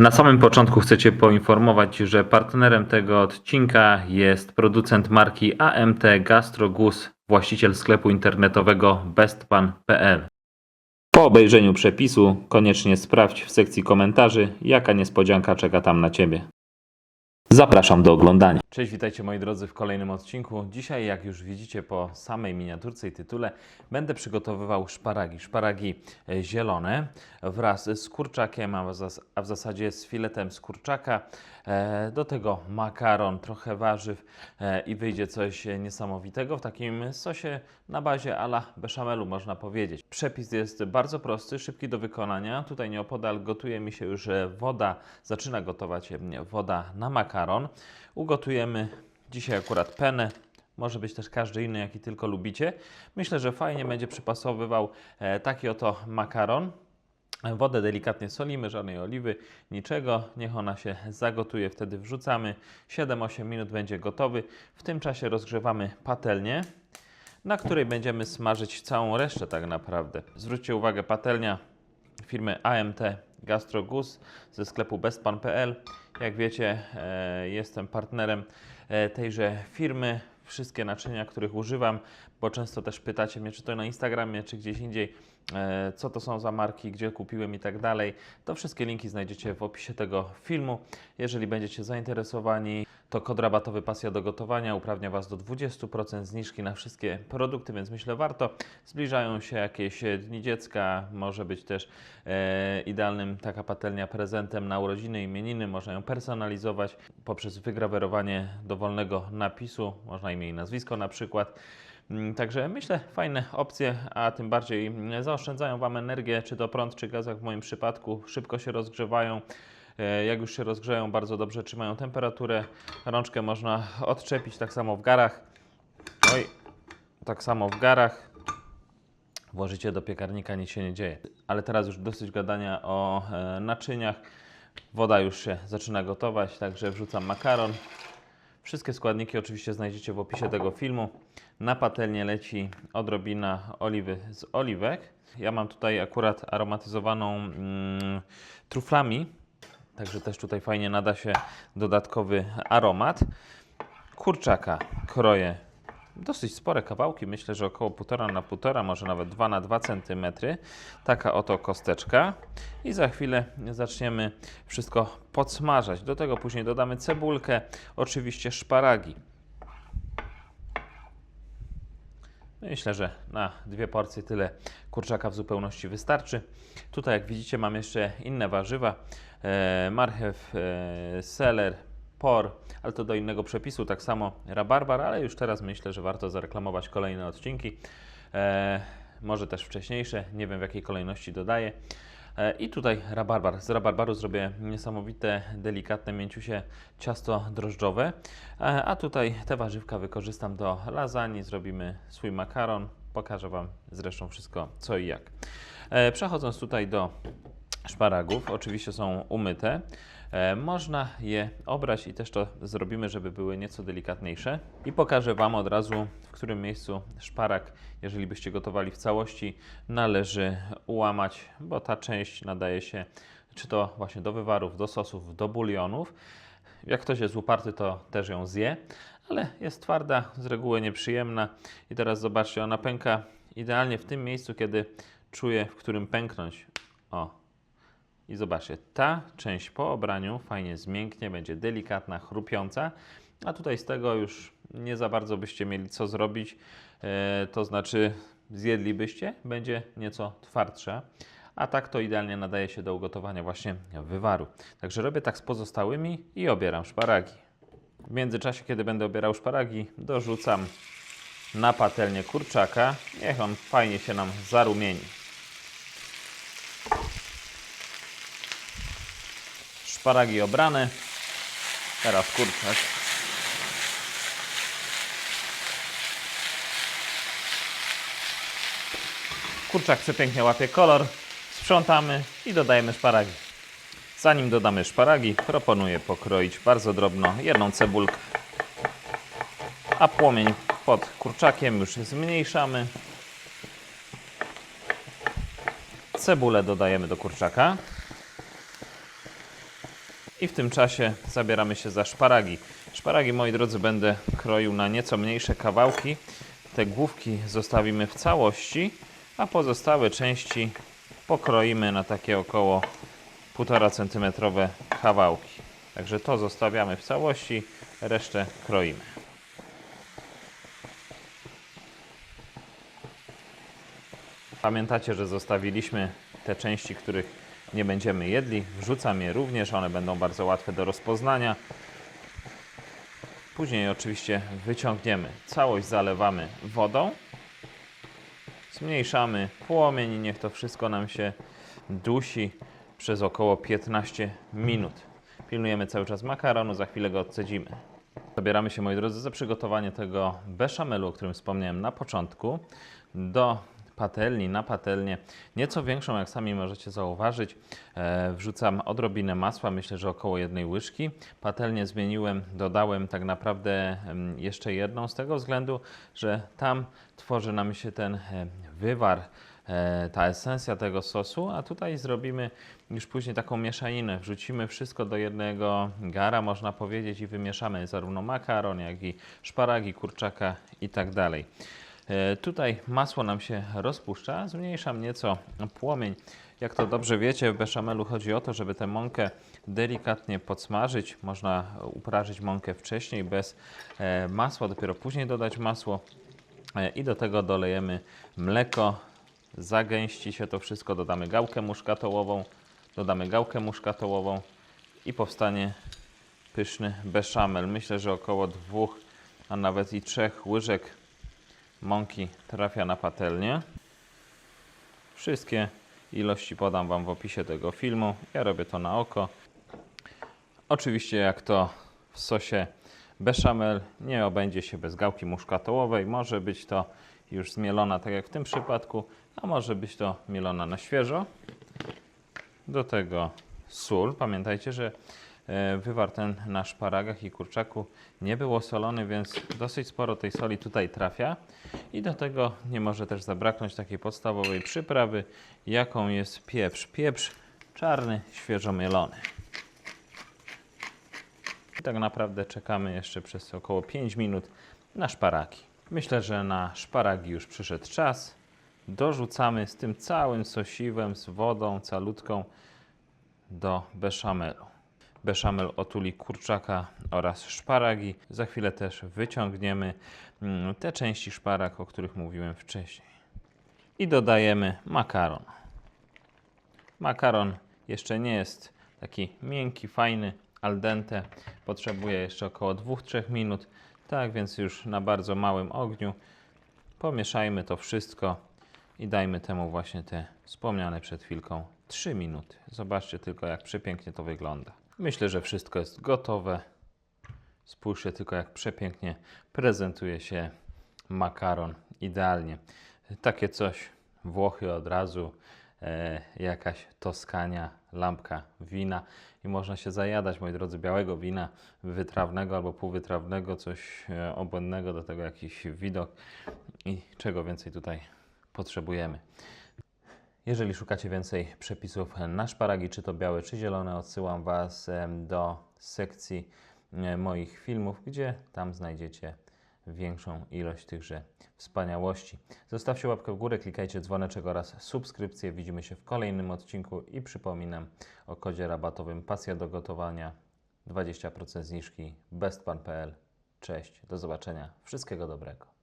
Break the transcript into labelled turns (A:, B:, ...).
A: Na samym początku chcę Cię poinformować, że partnerem tego odcinka jest producent marki AMT Gastrogus, właściciel sklepu internetowego bestpan.pl. Po obejrzeniu przepisu koniecznie sprawdź w sekcji komentarzy, jaka niespodzianka czeka tam na Ciebie. Zapraszam do oglądania. Cześć, witajcie moi drodzy w kolejnym odcinku. Dzisiaj, jak już widzicie po samej miniaturce i tytule, będę przygotowywał szparagi. Szparagi e, zielone wraz z kurczakiem, a w, zas- a w zasadzie z filetem z kurczaka. E, Do tego makaron, trochę warzyw e, i wyjdzie coś niesamowitego w takim sosie na bazie ala beszamelu, można powiedzieć. Przepis jest bardzo prosty, szybki do wykonania. Tutaj nieopodal gotuje mi się już e, woda, zaczyna gotować e, woda na makaron. Ugotujemy dzisiaj akurat penę. Może być też każdy inny, jaki tylko lubicie. Myślę, że fajnie będzie przypasowywał e, taki oto makaron. Wodę delikatnie solimy, żadnej oliwy, niczego. Niech ona się zagotuje, wtedy wrzucamy. 7-8 minut będzie gotowy. W tym czasie rozgrzewamy patelnię, na której będziemy smażyć całą resztę tak naprawdę. Zwróćcie uwagę, patelnia firmy AMT Gastrogus ze sklepu bestpan.pl. Jak wiecie, e, jestem partnerem e, tejże firmy. Wszystkie naczynia, których używam, bo często też pytacie mnie, czy to na Instagramie, czy gdzieś indziej, e, co to są za marki, gdzie kupiłem i tak dalej, to wszystkie linki znajdziecie w opisie tego filmu. Jeżeli będziecie zainteresowani, to kod rabatowy Pasja do Gotowania uprawnia Was do 20% zniżki na wszystkie produkty, więc myślę warto. Zbliżają się jakieś dni dziecka, może być też e, idealnym taka patelnia prezentem na urodziny, imieniny. Można ją personalizować poprzez wygrawerowanie dowolnego napisu, można imię i nazwisko na przykład. Mm, Także myślę, fajne opcje, a tym bardziej mm, zaoszczędzają Wam energię, czy to prąd, czy gaz, jak w moim przypadku. Szybko się rozgrzewają. E, Jak już się rozgrzeją, bardzo dobrze trzymają temperaturę. Rączkę można odczepić, tak samo w garach. Oj, tak samo w garach. Włożycie do piekarnika, nic się nie dzieje. Ale teraz już dosyć gadania o e, naczyniach. Woda już się zaczyna gotować, także wrzucam makaron. Wszystkie składniki oczywiście znajdziecie w opisie tego filmu. Na patelnię leci odrobina oliwy z oliwek. Ja mam tutaj akurat aromatyzowaną mm, truflami, także też tutaj fajnie nada się dodatkowy aromat. Kurczaka kroję dosyć spore kawałki, myślę, że około 1,5 na 1,5, może nawet 2 na 2 cm. Taka oto kosteczka. I za chwilę zaczniemy wszystko podsmażać. Do tego później dodamy cebulkę, oczywiście szparagi. Myślę, że na dwie porcje tyle kurczaka w zupełności wystarczy. Tutaj, jak widzicie, mam jeszcze inne warzywa: e, marchew, e, seler, por, ale to do innego przepisu. Tak samo rabarbar, ale już teraz myślę, że warto zareklamować kolejne odcinki. E, może też wcześniejsze, nie wiem w jakiej kolejności dodaję. E, I tutaj rabarbar. Z rabarbaru zrobię niesamowite, delikatne, mięciusie ciasto drożdżowe. E, A tutaj te warzywka wykorzystam do lasagne. Zrobimy swój makaron. Pokażę Wam zresztą wszystko co i jak. E, Przechodząc tutaj do szparagów, oczywiście są umyte. E, Można je obrać i też to zrobimy, żeby były nieco delikatniejsze. I pokażę Wam od razu, w którym miejscu szparag, jeżeli byście gotowali w całości, należy ułamać, bo ta część nadaje się czy to właśnie do wywarów, do sosów, do bulionów. Jak ktoś jest uparty, to też ją zje, ale jest twarda, z reguły nieprzyjemna. I teraz zobaczcie, ona pęka idealnie w tym miejscu, kiedy czuję, w którym pęknąć. O, i zobaczcie, ta część po obraniu fajnie zmięknie, będzie delikatna, chrupiąca, a tutaj z tego już nie za bardzo byście mieli co zrobić, e, to znaczy zjedlibyście, będzie nieco twardsza, a tak to idealnie nadaje się do ugotowania właśnie wywaru. Także robię tak z pozostałymi i obieram szparagi. W międzyczasie, kiedy będę obierał szparagi, dorzucam na patelnię kurczaka, niech on fajnie się nam zarumieni. Szparagi obrane. Teraz kurczak. Kurczak przepięknie łapie kolor. Sprzątamy i dodajemy szparagi. Zanim dodamy szparagi, proponuję pokroić bardzo drobno jedną cebulkę. A płomień pod kurczakiem już zmniejszamy. Cebulę dodajemy do kurczaka. I w tym czasie zabieramy się za szparagi. Szparagi, moi drodzy, będę kroił na nieco mniejsze kawałki. Te główki zostawimy w całości, a pozostałe części pokroimy na takie około 1,5 cm kawałki. Także to zostawiamy w całości, resztę kroimy. Pamiętacie, że zostawiliśmy te części, których nie będziemy jedli. Wrzucam je również, one będą bardzo łatwe do rozpoznania. Później oczywiście wyciągniemy całość, zalewamy wodą. Zmniejszamy płomień i niech to wszystko nam się dusi przez około 15 minut. Pilnujemy cały czas makaronu, za chwilę go odcedzimy. Zabieramy się, moi drodzy, za przygotowanie tego beszamelu, o którym wspomniałem na początku. Do patelni, na patelnię, nieco większą, jak sami możecie zauważyć, e, wrzucam odrobinę masła, myślę, że około jednej łyżki. Patelnię zmieniłem, dodałem tak naprawdę jeszcze jedną z tego względu, że tam tworzy nam się ten e, wywar, e, ta esencja tego sosu, a tutaj zrobimy już później taką mieszaninę. Wrzucimy wszystko do jednego gara, można powiedzieć, i wymieszamy zarówno makaron, jak i szparagi, kurczaka i tak dalej. E, Tutaj masło nam się rozpuszcza, zmniejszam nieco płomień. Jak to dobrze wiecie, w beszamelu chodzi o to, żeby tę mąkę delikatnie podsmażyć. Można uprażyć mąkę wcześniej bez e, masła, dopiero później dodać masło. E, I do tego dolejemy mleko, zagęści się to wszystko, dodamy gałkę muszkatołową, dodamy gałkę muszkatołową i powstanie pyszny beszamel. Myślę, że około dwóch, a nawet i trzech łyżek mąki trafia na patelnię. Wszystkie ilości podam Wam w opisie tego filmu. Ja robię to na oko. Oczywiście jak to w sosie bechamel nie obędzie się bez gałki muszkatołowej. Może być to już zmielona, tak jak w tym przypadku, a może być to mielona na świeżo. Do tego sól. Pamiętajcie, że wywar ten na szparagach i kurczaku nie był osolony, więc dosyć sporo tej soli tutaj trafia. I do tego nie może też zabraknąć takiej podstawowej przyprawy, jaką jest pieprz. Pieprz czarny, świeżo mielony. I tak naprawdę czekamy jeszcze przez około 5 minut na szparagi. Myślę, że na szparagi już przyszedł czas. Dorzucamy z tym całym sosiwem, z wodą calutką do beszamelu. Beszamel otuli kurczaka oraz szparagi. Za chwilę też wyciągniemy mm, te części szparag, o których mówiłem wcześniej. I dodajemy makaron. Makaron jeszcze nie jest taki miękki, fajny, al dente. Potrzebuje jeszcze około 2-3 minut. Tak więc już na bardzo małym ogniu pomieszajmy to wszystko i dajmy temu właśnie te wspomniane przed chwilką 3 minuty. Zobaczcie tylko, jak przepięknie to wygląda. Myślę, że wszystko jest gotowe. Spójrzcie tylko, jak przepięknie prezentuje się makaron. Idealnie. Takie coś, Włochy od razu, e, jakaś Toskania, lampka wina i można się zajadać, moi drodzy, białego wina wytrawnego albo półwytrawnego, coś e, obłędnego, do tego jakiś widok i czego więcej tutaj potrzebujemy. Jeżeli szukacie więcej przepisów na szparagi, czy to białe, czy zielone, odsyłam Was do sekcji e, moich filmów, gdzie tam znajdziecie większą ilość tychże wspaniałości. Zostawcie łapkę w górę, klikajcie dzwoneczek oraz subskrypcję. Widzimy się w kolejnym odcinku i przypominam o kodzie rabatowym Pasja do gotowania 20% zniżki bestpan.pl. Cześć, do zobaczenia, wszystkiego dobrego.